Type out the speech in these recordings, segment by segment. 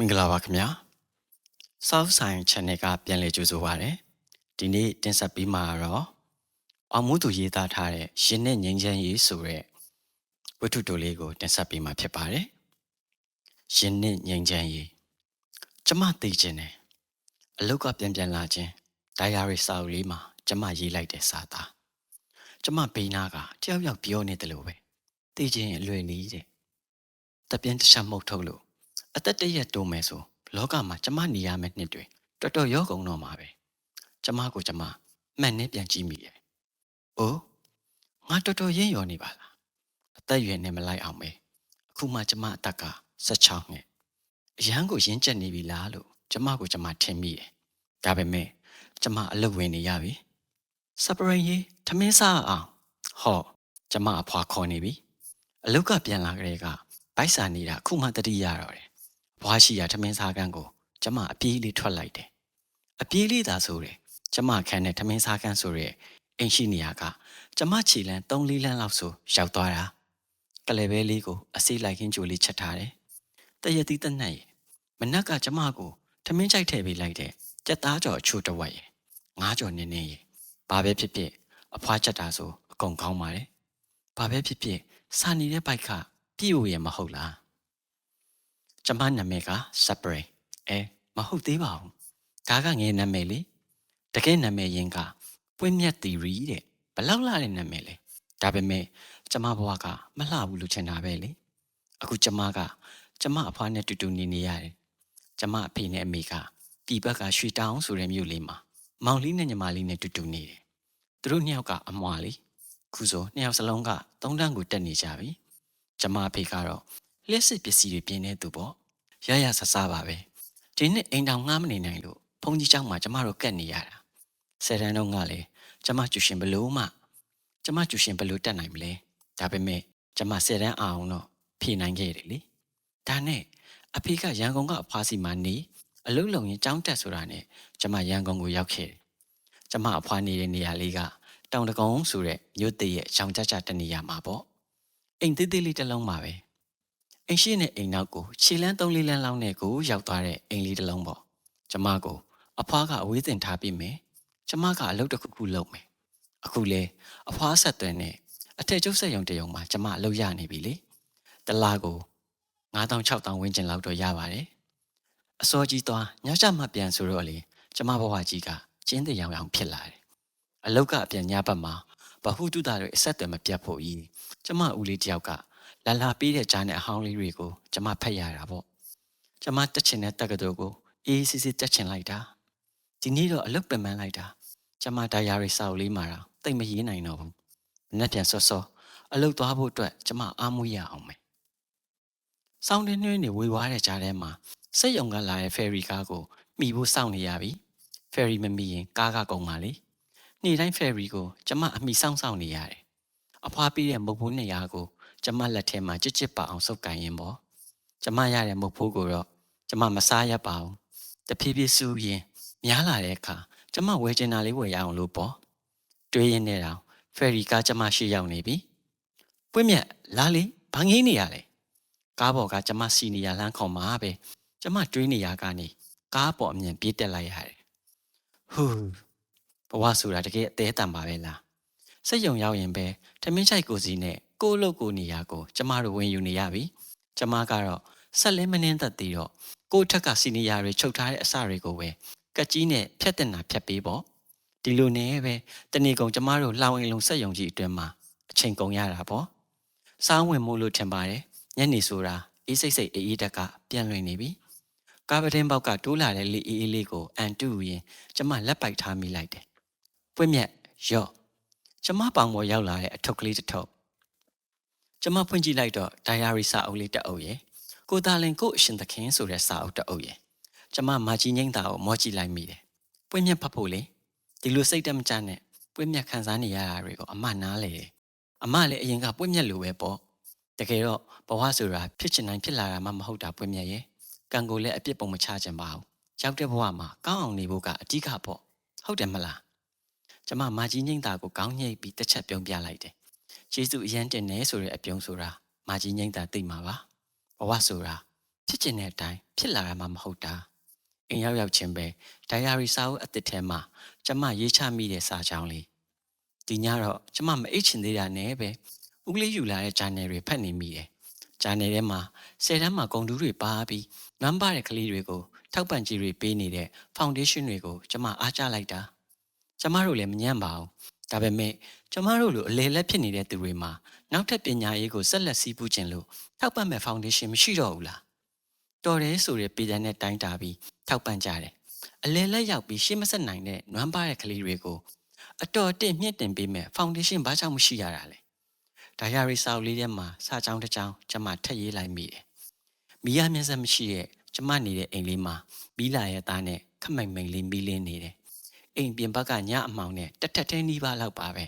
မင်္ဂလာပါခင်ဗျာ South Sign Channel ကပြန်လည်ကြိုဆိုပါရစေဒီနေ့တင်ဆက်ပေးမှာတော့အောင်မှုသူရေးသားထားတဲ့ရှင်နဲ့ငြိမ်းချမ်းရေးဆိုတဲ့ဝတ္ထုတိုလေးကိုတင်ဆက်ပေးမှာဖြစ်ပါတယ်ရှင်နဲ့ငြိမ်းချမ်းရေးကျမသိခြင်းတယ်အလုတ်ကပြန်ပြန်လာခြင်းဒိုင်ယာရီစာအုပ်လေးမှာကျမရေးလိုက်တဲ့စာသားကျမဘေးနာကတယောက်ယောက်ပြောနေတယ်လို့ပဲသိခြင်းအလွယ်နီးတဲ့တပြင်းတစ်ချက်မှုတ်ထုတ်လို့ အသက်တရက်တိုးမယ်ဆိုလောကမှာကျမနေရမယ့်နှစ်တွေတော်တော်ရောကုန်တော့မှာပဲကျမကိုကျမမှန်နဲ့ပြန်ကြည့်မိတယ်။အိုးငါတော်တော်ရင်းရော်နေပါလား။အသက်ရွယ်နဲ့မလိုက်အောင်ပဲအခုမှကျမအသက်က16နှစ်အရန်ကိုရင်းကျက်နေပြီလားလို့ကျမကိုကျမထင်မိတယ်။ဒါပေမဲ့ကျမအလုပ်ဝင်နေရပြီ။စပရင်ကြီးထမင်းစားအောင်ဟောကျမအဖွာခေါ်နေပြီ။အလုတ်ကပြန်လာကြတဲ့ကဗိုက်စာနေတာအခုမှတတိရတော့တယ်။ ဘွားရှိရာထမင်းစားကန်းကိုကျမအပြေးလေးထွက်လိုက်တယ်။အပြေးလေးသာဆိုတယ်။ကျမခန်းနဲ့ထမင်းစားကန်းဆိုတဲ့အိမ်ရှိနေရကကျမခြေလန်း3လေးလန်းလောက်ဆိုရောက်သွားတာ။ကလေးပဲလေးကိုအစိမ့်လိုက်ခင်းကြိုလေးချက်ထားတယ်။တရတိတနတ်ရဲ့မနက်ကကျမကိုထမင်းကြိုက်ထည့်ပေးလိုက်တဲ့ကြက်သားကြော်အချို့တစ်ဝက်ရဲ့ငါးကြော်နင်းနေရဲ့ဘာပဲဖြစ်ဖြစ်အဖွားချက်တာဆိုအကုန်ကောင်းပါတယ်။ဘာပဲဖြစ်ဖြစ်စာနေတဲ့ဘိုက်ကပြည့်ဝရဲ့မဟုတ်လား။ ကျမနာမည်က Spray အဲမဟုတ်သေးပါဘူး။ဒါကငယ်နာမည်လေ။တကယ်နာမည်ရင်းကပွင့်မြတ်တီရီတဲ့ဘလောက်လာတဲ့နာမည်လေ။ဒါပေမဲ့ကျမဘဝကမလှဘူးလို့ထင်တာပဲလေ။အခုကျမကကျမအဖွားနဲ့တူတူနေနေရတယ်။ကျမအဖေနဲ့အမေကပြည်ဘက်ကရွှေတောင်ဆိုတဲ့မြို့လေးမှာမောင်လေးနဲ့ညီမလေးနဲ့တူတူနေတယ်။သူတို့နှစ်ယောက်ကအမွာလေးခုဆိုနှစ်ယောက်စလုံးကသုံးတန်းကိုတက်နေကြပြီ။ကျမအဖေကတော့ လျှက်စစ်ပစ္စည်းတွေပြင်းနေသူပေါ့။ရရဆဆပါပဲ။ဒီနှစ်အိမ်တောင်ငှားမနေနိုင်လို့ဘုန်းကြီးကျောင်းမှာကျမတို့ကက်နေရတာ။ဆယ်တန်းတော့ကလည်းကျမကျူရှင်ဘလို့မှကျမကျူရှင်ဘလို့တက်နိုင်မလဲ။ဒါပေမဲ့ကျမဆယ်တန်းအောင်တော့ဖြေနိုင်ခဲ့တယ်လေ။ဒါနဲ့အဖေကရန်ကုန်ကအဖွားစီမှာနေအလုပ်လုပ်ရင်ကျောင်းတက်ဆိုတာနဲ့ကျမရန်ကုန်ကိုရောက်ခဲ့တယ်။ကျမအဖွားနေတဲ့နေရာလေးကတောင်တကုံဆိုတဲ့မြို့တည့်ရဲ့ရောင်ကြကြတနေရာမှာပေါ့။အိမ်သေးသေးလေးတစ်လုံးပါပဲ။ အိမ်ရှိနဲ့အိမ်နောက်ကိုခြေလန်းသုံးလေးလန်းလောက်နဲ့ကိုရောက်သွားတဲ့အိမ်လေးတစ်လုံးပေါ့။ကျမကိုအဖွားကအဝေးတင်ထားပြီးမယ်။ကျမကအလုပ်တစ်ခုခုလုပ်မယ်။အခုလေအဖွားဆက်သွင်းနဲ့အထက်ကျုပ်ဆက်ရုံတရုံမှာကျမအလုပ်ရနေပြီလေ။တလားကို9000 6000ဝန်းကျင်လောက်တော့ရပါတယ်။အစောကြီးသွားညချမှပြန်ဆိုတော့လေကျမဘဝကြီးကကျင်းတဲ့ရောင်ရောင်ဖြစ်လာတယ်။အလုတ်ကအပြန်ညဘက်မှာဘဟုတုတတွေအဆက်အသွယ်မပြတ်ဖို့ကြီးကျမဦးလေးတယောက်က လာလာပေးတဲ့ကြားနဲ့အဟောင်းလေးတွေကိုကျမဖတ်ရတာပေါ့။ကျမတက်ချင်တဲ့တက္ကသိုလ်ကိုအေးစစ်စစ်တက်ချင်လိုက်တာ။ဒီနေ့တော့အလုတ်ပင်ပန်းလိုက်တာ။ကျမဒါယာရီစာအုပ်လေးမှာတော့တိတ်မရေးနိုင်တော့ဘူး။မနေ့ပြန်စောစောအလုတ်သွားဖို့အတွက်ကျမအားမွေးရအောင်မယ်။စောင်းတင်းနှွေးနေဝေဝါးတဲ့ကြားထဲမှာစက်ယုံကလာတဲ့ဖယ်ရီကားကိုမိဖို့စောင့်နေရပြီ။ဖယ်ရီမမိရင်ကားကကုန်ပါလေ။နေ့တိုင်းဖယ်ရီကိုကျမအမိစောင့်စောင့်နေရတယ်။အဖွားပေးတဲ့မုတ်ဖိုးနှစ်ရာကို ကျမလက်ထဲမှာကြစ်ကြစ်ပါအောင်စုပ်ကန်ရင်ပေါ့။ကျမရတဲ့မုတ်ဖိုးကိုတော့ကျမမစားရပါဘူး။တဖြည်းဖြည်းစူးရင်များလာတဲ့အခါကျမဝယ်ချင်တာလေးဝယ်ရအောင်လို့ပေါ့။တွေးရင်းနဲ့တော့ဖယ်ရီကားကျမရှိရောက်နေပြီ။ပွင့်မြက်လာလေဘာငိမ့်နေရလဲ။ကားပေါ်ကကျမစီနီယာလမ်းခေါင်မှာပဲကျမတွေးနေရကနေကားပေါ်အမြင်ပြေးတက်လိုက်ရတယ်။ဟူးဘဝဆိုတာတကယ်အသေးတန်ပါပဲလား။စိတ်ယုံရောက်ရင်ပဲထမင်းချိုက်ကိုစီနဲ့ ကိုယ့်လုပ်ကိုနေရာကိုကျမတို့ဝင်ယူနေရပြီ။ကျမကတော့ဆက်လင်းမနှင်းသက်သေးတော့ကိုယ့်ထက်ကစီနီယာတွေချုပ်ထားတဲ့အစတွေကိုပဲကက်ကြီးနဲ့ဖြတ်တင်တာဖြတ်ပေးပေါ့။ဒီလိုနဲ့ပဲတနေ့ကုန်ကျမတို့လောင်အိမ်လုံးဆက်ယုံကြီးအတွင်းမှာအချိန်ကုန်ရတာပေါ့။စားဝင်မှုလို့ထင်ပါတယ်။ညနေဆိုတာအေးစိတ်စိတ်အေးအေးတက်ကပြန်လွင်နေပြီ။ကားပတင်းပေါက်ကတိုးလာတဲ့လေအေးအေးလေးကိုအန်တူရင်ကျမလက်ပိုက်ထားမိလိုက်တယ်။ပွင့်မြက်ရော့ကျမပေါင်ပေါ်ရောက်လာတဲ့အထုပ်ကလေးတစ်ထုပ် ကျမဖွင့်ကြည့်လိုက်တော့ diary စာအုပ်လေးတစ်အုပ်ရယ်ကိုသားလင်ကိုအရှင်သခင်ဆိုတဲ့စာအုပ်တစ်အုပ်ရယ်ကျမမာကြီးငိမ့်တာကိုမောကြည့်လိုက်မိတယ်။ပွင့်မြက်ဖတ်ဖို့လေဒီလိုစိတ်တမကြနဲ့ပွင့်မြက်ခံစားနေရတာတွေကိုအမနားလေတယ်။အမလည်းအရင်ကပွင့်မြက်လိုပဲပေါ့။တကယ်တော့ဘဝဆိုတာဖြစ်ချင်တိုင်းဖြစ်လာတာမှမဟုတ်တာပွင့်မြက်ရဲ့။ကံကိုလည်းအပြစ်ပုံမချခြင်းပါဘူး။ရောက်တဲ့ဘဝမှာကောင်းအောင်နေဖို့ကအဓိကပေါ့။ဟုတ်တယ်မလား။ကျမမာကြီးငိမ့်တာကိုကောင်းညိတ်ပြီးတစ်ချက်ပြုံးပြလိုက်တယ်။ ယေရှုအရန်တင်နေဆိုတဲ့အပြုံးဆိုတာမာကြီးငိမ့်တာသိမှာပါ။ဘဝဆိုတာဖြစ်ကျင်တဲ့အတိုင်းဖြစ်လာတာမှမဟုတ်တာအိမ်ရောက်ရောက်ချင်းပဲဒိုင်ယာရီစာအုပ်အသစ်ထဲမှာကျမရေးချမိတဲ့စာကြောင်းလေးဒီညတော့ကျမမအိတ်ချင်သေးတာနဲ့ပဲဦးကလေးယူလာတဲ့ဂျာနယ်တွေဖတ်နေမိတယ်ဂျာနယ်ထဲမှာဆယ်တန်းမှာဂုံတူးတွေပါပြီးနမ်းပါတဲ့ကလေးတွေကိုထောက်ပံ့ကြေးတွေပေးနေတဲ့ foundation တွေကိုကျမအားကျလိုက်တာကျမတို့လည်းမညံ့ပါဘူး ဒါပေမဲ့ကျမတို့လိုအလေလက်ဖြစ်နေတဲ့သူတွေမှာနောက်ထပ်ပညာရေးကိုဆက်လက်စီးပူးခြင်းလို့ထောက်ပံ့မဲ့ foundation မရှိတော့ဘူးလားတော်တယ်ဆိုတဲ့ပြည်တန်းနဲ့တိုင်းတာပြီးထောက်ပံ့ကြတယ်အလေလက်ရောက်ပြီးရှေ့မဆက်နိုင်တဲ့နွမ်းပါတဲ့ကလေးတွေကိုအတော်တင့်မြင့်တင်ပေးမဲ့ foundation ဘာကြောင့်မရှိရတာလဲဒါရရီစာအုပ်လေးထဲမှာစာကြောင်းတစ်ကြောင်းကျမထက်ရေးလိုက်မိတယ်မိရမျက်စက်မရှိတဲ့ကျမနေတဲ့အိမ်လေးမှာမီးလာရဲ့သားနဲ့ခမိတ်မိန်လေးမီးလင်းနေတယ် အိမ်ပြင်ဘက်ကညအမောင်နဲ့တက်တက်သေးနီးပါးလောက်ပါပဲ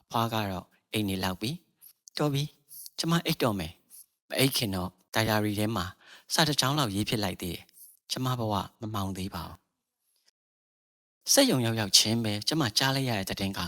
အဖွားကတော့အိမ်နေလောက်ပြီတော်ပြီကျမအိတ်တော်မယ်မအိတ်ခင်တော့ဒါယာရီထဲမှာစာတစ်ကြောင်းလောက်ရေးဖြစ်လိုက်သေးတယ်ကျမဘဝမမောင်သေးပါဘူးစက်ယုံရောက်ရောက်ချင်းပဲကျမကြားလိုက်ရတဲ့တဲ့က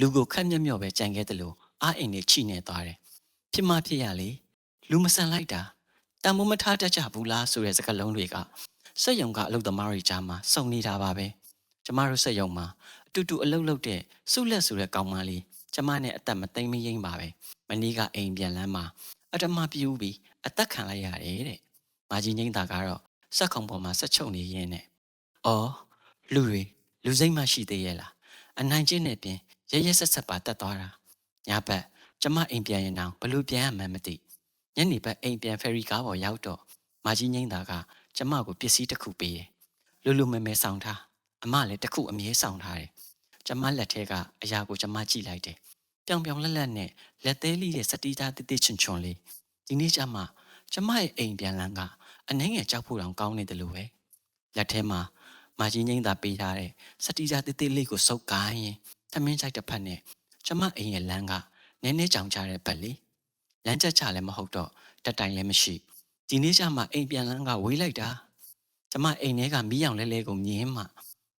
လူကိုခက်မျက်မျော့ပဲကြံခဲ့တယ်လို့အားအိမ်နဲ့ချိနေသွားတယ်ဖြစ်မဖြစ်ရလေလူမဆန်လိုက်တာတန်မိုးမထားတတ်ကြဘူးလားဆိုတဲ့စကားလုံးတွေကစက်ယုံကအလုပ်သမားတွေကြားမှာစုံနေတာပါပဲ ကျမတို့စက်ယုံမှာအတူတူအလုပ်လုပ်တဲ့စုလက်ဆိုတဲ့ကောင်မလေးကျမနဲ့အသက်မသိမ့်မရင်းပါပဲမနီးကအိမ်ပြန်လမ်းမှာအတမပြူပြီးအသက်ခံလိုက်ရတယ်တဲ့မာကြီးငိမ့်တာကတော့စက်ခုံပေါ်မှာဆက်ချုပ်နေရင်းနဲ့အော်လူတွေလူစိမ့်မှရှိသေးရဲ့လားအနိုင်ကျင့်နဲ့ပြင်ရရဆက်ဆက်ပါတက်သွားတာညဘက်ကျမအိမ်ပြန်ရင်တော့ဘလို့ပြန်ရမှန်းမသိညနေဘက်အိမ်ပြန်ဖယ်ရီကားပေါ်ရောက်တော့မာကြီးငိမ့်တာကကျမကိုပစ္စည်းတစ်ခုပေးတယ်လူလူမဲမဲဆောင်ထား အမလည်းတစ်ခုအမြဲဆောင်ထားတယ်ကျမလက်ထဲကအရာကိုကျမကြည့်လိုက်တယ်ပြောင်ပြောင်လက်လက်နဲ့လက်သေးလေးရဲ့စတီးသားတိတိချွန်ချွန်လေးဒီနေ့ကျမှကျမရဲ့အိမ်ပြန်လန်းကအနှင်းငယ်ကြောက်ဖို့တောင်ကောင်းနေတယ်လို့ပဲလက်ထဲမှာမာကြီးငိမ့်သာပေးထားတဲ့စတီးသားတိတိလေးကိုစုပ်ကိုင်းရင်သမင်းကြိုက်တစ်ဖက်နဲ့ကျမအိမ်ရဲ့လမ်းကနည်းနည်းကြောင်ချတဲ့ဘက်လေးလမ်းချက်ချလည်းမဟုတ်တော့တက်တိုင်လည်းမရှိဒီနေ့ကျမှအိမ်ပြန်လန်းကဝေးလိုက်တာကျမအိမ်ထဲကမီးရောင်လဲလဲကိုမြင်မှ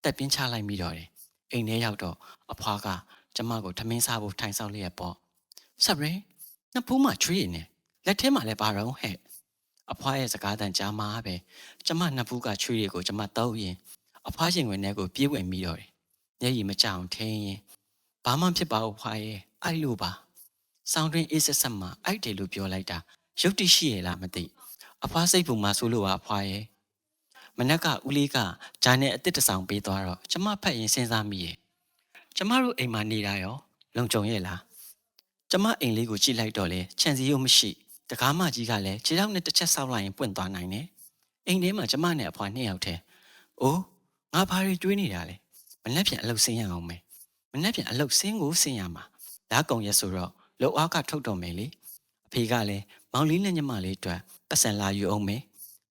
တက်ပြင်းချလိုက်မိတော့တယ်အိမ်ထဲရောက်တော့အဖွားကကျမကိုထမင်းစားဖို့ထိုင်ဆောင်လျက်ပေါ့ဆပ်ရင်နှစ်ဖူးမှချွေးနေလက်ထဲမှာလည်းပါတော့ဟဲ့အဖွားရဲ့စကားတန်ကြားမှာပဲကျမနှစ်ဖူးကချွေးတွေကိုကျမတောက်ရင်အဖွားရှင်ဝင်ထဲကိုပြေးဝင်မိတော့တယ်မျက်ရည်မကြအောင်ထင်းရင်ဘာမှဖြစ်ပါဘူးဖွားရဲ့အဲ့လိုပါဆောင်းတွင်အေးဆက်ဆက်မှာအဲ့တယ်လို့ပြောလိုက်တာရုပ်တရှိရလားမသိအဖွားစိတ်ပူမှာဆိုလို့ပါအဖွားရဲ့ မနက်ကဦးလေးကဂျာနဲ့အစ်စ်တဆောင်ပေးသွားတော့ကျမဖတ်ရင်စဉ်းစားမိရဲ့ကျမတို့အိမ်မှာနေတာရော လုံခြုံရဲ့လားကျမအိမ်လေးကိုကြည့်လိုက်တော့လေခြံစည်းရုပ်မရှိတကားမကြီးကလည်းခြေထောက်နဲ့တစ်ချက်ဆောက်လိုက်ရင်ပွင့်သွားနိုင်တယ်အိမ်ထဲမှာကျမနဲ့အဖွားနှစ်ယောက်တည်းအိုးငါဘာတွေတွေးနေတာလဲမနှက်ပြန်အလုပ်ဆင်းရအောင်မယ်မနှက်ပြန်အလုပ်ဆင်းကိုဆင်းရမှာဓာတ်ကုံရက်ဆိုတော့လောက်အားကထုတ်တော်မယ်လေအဖေကလည်းမောင်လေးနဲ့ညီမလေးအတွက်ပတ်စံလာယူအောင်မယ်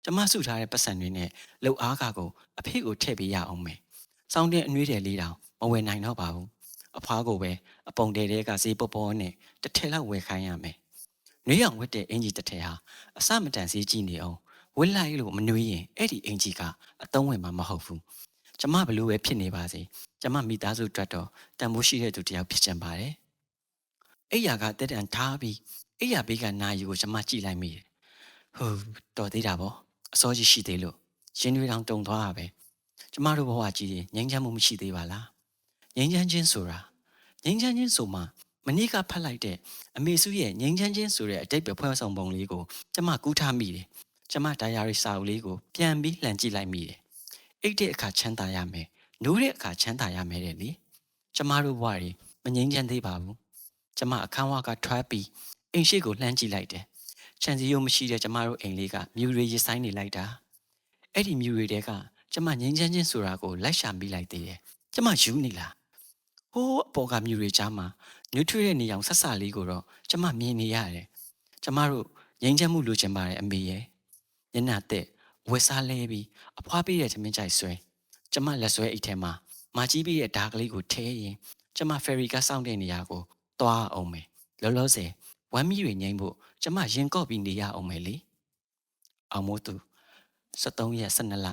ကျမစုထားတဲ့ပတ်စံတွေနဲ့လောက်အားကကိုအဖေကိုထည့်ပေးရအောင်မယ်စောင်းတဲ့အနှွေးတယ်လေးတောင်မဝယ်နိုင်တော့ပါဘူးအဖွားကိုပဲအပုံတဲတဲကဈေးပေါ်ပေါ်နဲ့တစ်ထည်လောက်ဝယ်ခိုင်းရမယ်။နှွေးရောင်ဝတ်တဲ့အင်ဂျီတစ်ထည်ဟာအစမတန်ဈေးကြီးနေအောင်ဝစ်လိုက်လို့မနှွေးရင်အဲ့ဒီအင်ဂျီကအသုံးဝင်မှာမဟုတ်ဘူး။ကျမဘလို့ပဲဖြစ်နေပါစေ။ကျမမိသားစုအတွက်တော့တန်ဖိုးရှိတဲ့သူတစ်ယောက်ဖြစ်ချင်ပါတယ်။အိယာကတက်တန်ထားပြီးအိယာဘေးကနာယူကိုကျမကြည့်လိုက်မိတယ်။ဟိုတော်သေးတာပေါ့။ အစောကြီးရှိသေးလို့ရှင်တွေတောင်တုံသွားတာပဲ။ကျမတို့ဘဝကြီးငြိမ်းချမ်းမှုမရှိသေးပါလား။ငြိမ်းချမ်းခြင်းဆိုတာငြိမ်းချမ်းခြင်းဆိုမှမနေ့ကဖတ်လိုက်တဲ့အမေစုရဲ့ငြိမ်းချမ်းခြင်းဆိုတဲ့အတိတ်ပဲဖွဲ့ဆောင်ပုံလေးကိုကျမကူးထားမိတယ်။ကျမဒါယာရီစာအုပ်လေးကိုပြန်ပြီးလှန်ကြည့်လိုက်မိတယ်။အိတ်တဲ့အခါချမ်းသာရမယ်။နိုးတဲ့အခါချမ်းသာရမယ်တဲ့လေ။ကျမတို့ဘဝတွေမငြိမ်းချမ်းသေးပါဘူး။ကျမအခန်းဝကထွက်ပြီးအိမ်ရှိကိုလှမ်းကြည့်လိုက်တယ်။ ချန်စီယိုမရှိတဲ့ကျမတို့အိမ်လေးကမြူတွေရဆိုင်နေလိုက်တာ။အဲ့ဒီမြူတွေတဲကကျမငြိမ်းချမ်းခြင်းဆိုတာကိုလိုက်ရှာမိလိုက်သေးတယ်။ကျမယူနေလားဟိုးအပေါ်ကမြူတွေကြားမှာနျူထရီရဲ့နေအောင်ဆက်ဆလေးကိုတော့ကျမမြင်နေရတယ်ကျမတို့ငြိမ်းချမ်းမှုလိုချင်ပါတယ်အမေရဲ့ညနာတဲ့ဝက်စားလဲပြီးအဖွားပေးတဲ့သမင်းကြိုက်ဆွဲကျမလက်ဆွဲအိတ်ထဲမှာမာကြီးပေးတဲ့ဓာကလေးကိုထဲရင်ကျမဖယ်ရီကစောင့်တဲ့နေရာကိုသွားအောင်မယ်လောလောဆယ် ဝမ်းမီတွေငိမ့်ဖို့ကျမရင်ကော့ပြီးနေရအောင်မယ်လေအောင်မို့သူ73ရက်12လ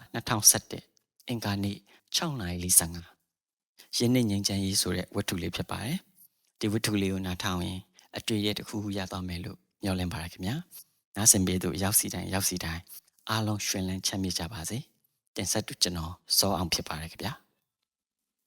2021အင်္ဂါနေ့6:45ရင်းနှီးငြိမ်းချမ်းရေးဆိုတဲ့ဝတ္ထုလေးဖြစ်ပါတယ်ဒီဝတ္ထုလေးကိုနားထောင်ရင်အတွေ့အကြုံတစ်ခုခုရသွားမယ်လို့မျှော်လင့်ပါတယ်ခင်ဗျာနားဆင်ပေးသူရောက်စီတိုင်းရောက်စီတိုင်းအားလုံးရှင်လန်းချမ်းမြေ့ကြပါစေတင်ဆက်သူကျွန်တော်စောအောင်ဖြစ်ပါတယ်ခင်ဗျာ